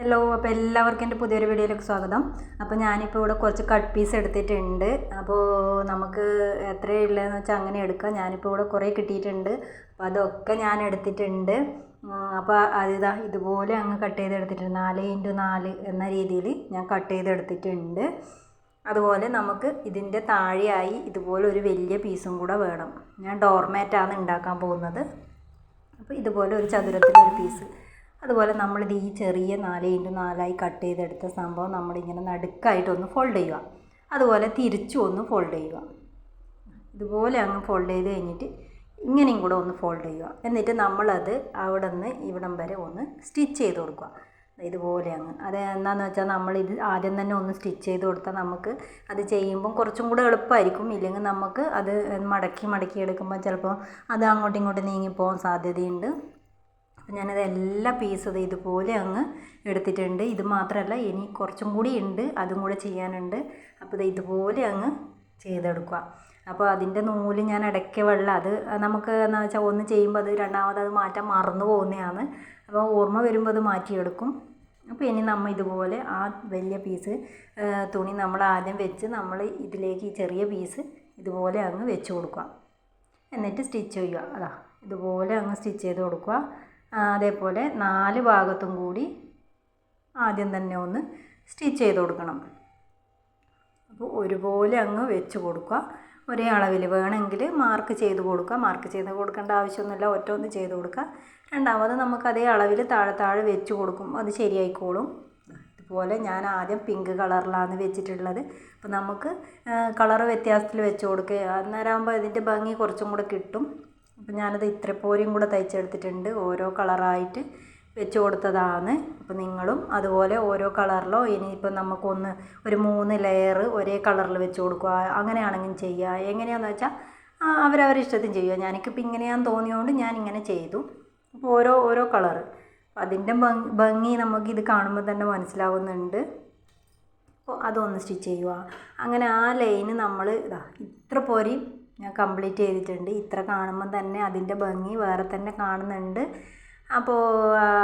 Hello അപ്പോൾ എല്ലാവർക്കും എന്റെ പുതിയൊരു വീഡിയോയിലേക്ക് സ്വാഗതം. അപ്പോൾ ഞാനിപ്പോൾ ഇവിടെ കുറച്ച് കട്ട് പീസ് എടുത്തിട്ടുണ്ട്. അപ്പോൾ നമുക്ക് എത്രയേ എത്രയുള്ളതെന്ന് വെച്ചാൽ അങ്ങനെ എടുക്കാം. ഞാനിപ്പോൾ ഇവിടെ കുറേ കിട്ടിയിട്ടുണ്ട്. അപ്പോൾ അതൊക്കെ ഞാൻ എടുത്തിട്ടുണ്ട്. അപ്പോൾ അതിതാ ഇതുപോലെ അങ്ങ് കട്ട് ചെയ്തെടുത്തിട്ടുണ്ട് നാല് ഇന്റു നാല് എന്ന രീതിയിൽ ഞാൻ കട്ട് ചെയ്തെടുത്തിട്ടുണ്ട് അതുപോലെ നമുക്ക് ഇതിന്റെ താഴെയായി ഇതുപോലെ ഒരു വലിയ പീസും കൂടെ വേണം. ഞാൻ ഡോർമാറ്റാണ് ഉണ്ടാക്കാൻ പോകുന്നത്. അപ്പോൾ ഇതുപോലെ ഒരു ചതുരത്തിലൊരു പീസ് അതുപോലെ നമ്മളിത് ഈ ചെറിയ നാല് ഇന്റു നാലായി കട്ട് ചെയ്തെടുത്ത സംഭവം നമ്മളിങ്ങനെ നടുക്കായിട്ടൊന്ന് ഫോൾഡ് ചെയ്യുക. അതുപോലെ തിരിച്ചു ഒന്ന് ഫോൾഡ് ചെയ്യുക. ഇതുപോലെ അങ്ങ് ഫോൾഡ് ചെയ്ത് കഴിഞ്ഞിട്ട് ഇങ്ങനെയും കൂടെ ഒന്ന് ഫോൾഡ് ചെയ്യുക. എന്നിട്ട് നമ്മളത് അവിടെ നിന്ന് ഇവിടം വരെ ഒന്ന് സ്റ്റിച്ച് ചെയ്ത് കൊടുക്കുക. ഇതുപോലെ അങ്ങ്. അത് എന്താണെന്ന് വെച്ചാൽ നമ്മളിത് ആദ്യം തന്നെ ഒന്ന് സ്റ്റിച്ച് ചെയ്ത് കൊടുത്താൽ നമുക്ക് അത് ചെയ്യുമ്പം കുറച്ചും കൂടെ എളുപ്പമായിരിക്കും. ഇല്ലെങ്കിൽ നമുക്ക് അത് മടക്കി മടക്കി എടുക്കുമ്പോൾ ചിലപ്പോൾ അത് അങ്ങോട്ടും ഇങ്ങോട്ടും നീങ്ങിപ്പോകാൻ സാധ്യതയുണ്ട്. അപ്പം ഞാനത് എല്ലാ പീസും ഇതുപോലെ അങ്ങ് എടുത്തിട്ടുണ്ട്. ഇത് മാത്രമല്ല ഇനി കുറച്ചും കൂടി ഉണ്ട് അതും കൂടെ ചെയ്യാനുണ്ട്. അപ്പോൾ ഇത് ഇതുപോലെ അങ്ങ് ചെയ്തെടുക്കുക. അപ്പോൾ അതിന്റെ നൂൽ ഞാൻ ഇടയ്ക്ക് വെള്ളം അത് നമുക്ക് എന്താ വെച്ചാൽ ഒന്ന് ചെയ്യുമ്പോൾ അത് രണ്ടാമത് അത് മാറ്റാൻ മറന്നു പോകുന്നതാണ്. അപ്പോൾ ഓർമ്മ വരുമ്പോൾ അത് മാറ്റിയെടുക്കും. അപ്പോൾ ഇനി നമ്മൾ ഇതുപോലെ ആ വലിയ പീസ് തുണി നമ്മൾ ആദ്യം വെച്ച് നമ്മൾ ഇതിലേക്ക് ഈ ചെറിയ പീസ് ഇതുപോലെ അങ്ങ് വെച്ച് കൊടുക്കുക. എന്നിട്ട് സ്റ്റിച്ച് ചെയ്യുക. അതാ ഇതുപോലെ അങ്ങ് സ്റ്റിച്ച് ചെയ്ത് കൊടുക്കുക. അതേപോലെ നാല് ഭാഗത്തും കൂടി ആദ്യം തന്നെ ഒന്ന് സ്റ്റിച്ച് ചെയ്ത് കൊടുക്കണം. അപ്പോൾ ഒരുപോലെ അങ്ങ് വെച്ച് കൊടുക്കുക. ഒരേ അളവിൽ വേണമെങ്കിൽ മാർക്ക് ചെയ്ത് കൊടുക്കുക. മാർക്ക് ചെയ്ത് കൊടുക്കേണ്ട ആവശ്യമൊന്നുമില്ല. ഒറ്റ ഒന്ന് ചെയ്ത് കൊടുക്കുക. രണ്ടാമത് നമുക്ക് അതേ അളവിൽ താഴെ താഴെ വെച്ച് കൊടുക്കും. അത് ശരിയായിക്കോളും. ഇതുപോലെ ഞാൻ ആദ്യം പിങ്ക് കളറിലാണ് വെച്ചിട്ടുള്ളത്. അപ്പോൾ നമുക്ക് കളർ വ്യത്യാസത്തിൽ വെച്ച് കൊടുക്കുക. അന്നേരം ആകുമ്പോൾ ഇതിന്റെ ഭംഗി കുറച്ചും കൂടെ കിട്ടും. അപ്പം ഞാനത് ഇത്ര പോരും കൂടെ തയ്ച്ചെടുത്തിട്ടുണ്ട്. ഓരോ കളറായിട്ട് വെച്ച് കൊടുത്തതാണ്. അപ്പം നിങ്ങളും അതുപോലെ ഓരോ കളറിലോ ഇനിയിപ്പോൾ നമുക്കൊന്ന് ഒരു മൂന്ന് ലെയർ ഒരേ കളറിൽ വെച്ച് കൊടുക്കുക. അങ്ങനെയാണെങ്കിൽ ചെയ്യുക. എങ്ങനെയാണെന്ന് വെച്ചാൽ അവരവരുടെ ഇഷ്ടത്തിന് ചെയ്യുക. ഞാനിക്കിപ്പോൾ ഇങ്ങനെയാണെന്ന് തോന്നിയതുകൊണ്ട് ഞാൻ ഇങ്ങനെ ചെയ്തു. അപ്പോൾ ഓരോ ഓരോ കളറ്. അതിന്റെ ഭംഗി നമുക്കിത് കാണുമ്പോൾ തന്നെ മനസ്സിലാവുന്നുണ്ട്. അപ്പോൾ അതൊന്ന് സ്റ്റിച്ച് ചെയ്യുക. അങ്ങനെ ആ ലൈന് നമ്മൾ ഇതാ ഇത്ര പോരെയും ഞാൻ കംപ്ലീറ്റ് ചെയ്തിട്ടുണ്ട്. ഇത്ര കാണുമ്പം തന്നെ അതിന്റെ ഭംഗി വേറെ തന്നെ കാണുന്നുണ്ട്. അപ്പോൾ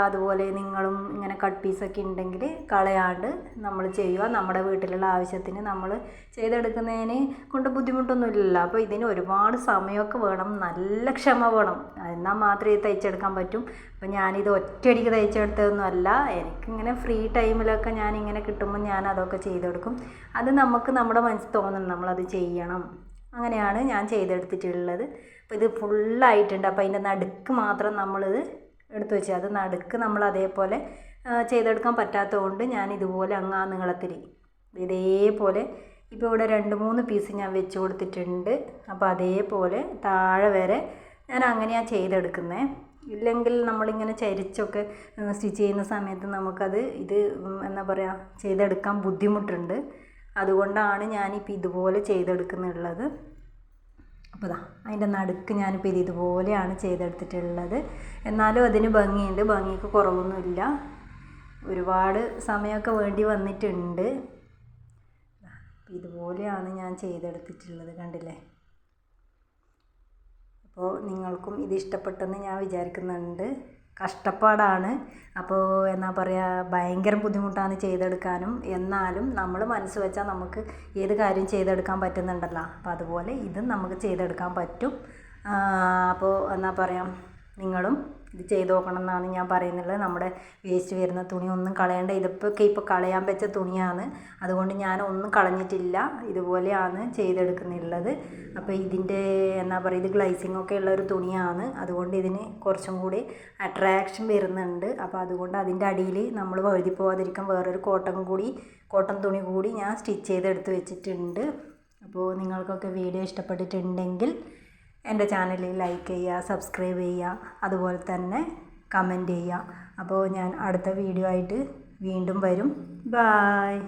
അതുപോലെ നിങ്ങളും ഇങ്ങനെ കട്ട് പീസൊക്കെ ഉണ്ടെങ്കിൽ കളയാണ്ട് നമ്മൾ ചെയ്യുക. നമ്മുടെ വീട്ടിലുള്ള ആവശ്യത്തിന് നമ്മൾ ചെയ്തെടുക്കുന്നതിന് കൊണ്ട് ബുദ്ധിമുട്ടൊന്നുമില്ലല്ലോ. അപ്പോൾ ഇതിന് ഒരുപാട് സമയമൊക്കെ വേണം. നല്ല ക്ഷമ വേണം. എന്നാൽ മാത്രമേ തയ്ച്ചെടുക്കാൻ പറ്റും. അപ്പോൾ ഞാനിത് ഒറ്റയടിക്ക് തയ്ച്ചെടുത്തതൊന്നും അല്ല എനിക്കിങ്ങനെ ഫ്രീ ടൈമിലൊക്കെ ഞാനിങ്ങനെ കിട്ടുമ്പോൾ ഞാൻ അതൊക്കെ ചെയ്തെടുക്കും. അത് നമുക്ക് നമ്മുടെ മനസ്സിൽ തോന്നണം നമ്മളത് ചെയ്യണം. അങ്ങനെയാണ് ഞാൻ ചെയ്തെടുത്തിട്ടുള്ളത്. അപ്പോൾ ഇത് ഫുള്ളായിട്ടുണ്ട്. അപ്പോൾ അതിന്റെ നടുക്ക് മാത്രം നമ്മളിത് എടുത്തു വെച്ചാൽ അത് നടുക്ക് നമ്മൾ അതേപോലെ ചെയ്തെടുക്കാൻ പറ്റാത്തത് കൊണ്ട് ഞാൻ ഇതുപോലെ അങ്ങ് ആ നീളത്തിൽ ഇതേപോലെ ഇപ്പോൾ ഇവിടെ രണ്ട് മൂന്ന് പീസ് ഞാൻ വെച്ച് കൊടുത്തിട്ടുണ്ട്. അപ്പോൾ അതേപോലെ താഴെ വരെ ഞാൻ അങ്ങനെയാണ് ചെയ്തെടുക്കുന്നത് ഇല്ലെങ്കിൽ നമ്മളിങ്ങനെ ചരിച്ചൊക്കെ സ്റ്റിച്ച് ചെയ്യുന്ന സമയത്ത് നമുക്കത് ഇത് എന്താ പറയുക ചെയ്തെടുക്കാൻ ബുദ്ധിമുട്ടുണ്ട്. അതുകൊണ്ടാണ് ഞാനിപ്പോൾ ഇതുപോലെ ചെയ്തെടുക്കുന്നുള്ളത്. അപ്പോൾ ഇതാ അതിന്റെ നടുക്ക് ഞാനിപ്പോൾ ഇത് ഇതുപോലെയാണ് ചെയ്തെടുത്തിട്ടുള്ളത്. എന്നാലും അതിന് ഭംഗിയുണ്ട് ഭംഗിക്ക് കുറവൊന്നുമില്ല. ഒരുപാട് സമയമൊക്കെ വേണ്ടി വന്നിട്ടുണ്ട്. ഇതുപോലെയാണ് ഞാൻ ചെയ്തെടുത്തിട്ടുള്ളത് കണ്ടില്ലേ? അപ്പോൾ നിങ്ങൾക്കും ഇത് ഇഷ്ടപ്പെട്ടെന്ന് ഞാൻ വിചാരിക്കുന്നുണ്ട്. കഷ്ടപ്പാടാണ്. അപ്പോൾ എന്നാ പറയുക ഭയങ്കര ബുദ്ധിമുട്ടാണ് ചെയ്തെടുക്കാനും. എന്നാലും നമ്മൾ മനസ്സ് വെച്ചാൽ നമുക്ക് ഏത് കാര്യം ചെയ്തെടുക്കാൻ പറ്റുന്നുണ്ടല്ലോ. അപ്പോൾ അതുപോലെ ഇതും നമുക്ക് ചെയ്തെടുക്കാൻ പറ്റും. അപ്പോൾ എന്നാ പറയുക നിങ്ങളും ഇത് ചെയ്ത് നോക്കണം എന്നാണ് ഞാൻ പറയുന്നുള്ളത് നമ്മുടെ വേസ്റ്റ് വരുന്ന തുണി ഒന്നും കളയേണ്ട. ഇതിപ്പോൾ ഇപ്പോൾ കളയാൻ വെച്ച തുണിയാണ്. അതുകൊണ്ട് ഞാൻ ഒന്നും കളഞ്ഞിട്ടില്ല. ഇതുപോലെയാണ് ചെയ്തെടുക്കുന്നുള്ളത്. അപ്പോൾ ഇതിന്റെ എന്നാ പറയുക ഇത് ഗ്ലൈസിങ് ഒക്കെ ഉള്ള ഒരു തുണിയാണ്. അതുകൊണ്ട് ഇതിന് കുറച്ചും കൂടി അട്രാക്ഷൻ വരുന്നുണ്ട്. അപ്പോൾ അതുകൊണ്ട് അതിന്റെ അടിയിൽ നമ്മൾ വഴുതി പോകാതിരിക്കാൻ വേറൊരു കോട്ടൺ കൂടി കോട്ടൺ തുണി കൂടി ഞാൻ സ്റ്റിച്ച് ചെയ്തെടുത്ത് വെച്ചിട്ടുണ്ട്. അപ്പോൾ നിങ്ങൾക്കൊക്കെ വീഡിയോ ഇഷ്ടപ്പെട്ടിട്ടുണ്ടെങ്കിൽ എന്റെ ചാനൽ ലൈക്ക് ചെയ്യുക സബ്സ്ക്രൈബ് ചെയ്യുക അതുപോലെ തന്നെ കമന്റ് ചെയ്യുക. അപ്പോൾ ഞാൻ അടുത്ത വീഡിയോ ആയിട്ട് വീണ്ടും വരും. ബായ്.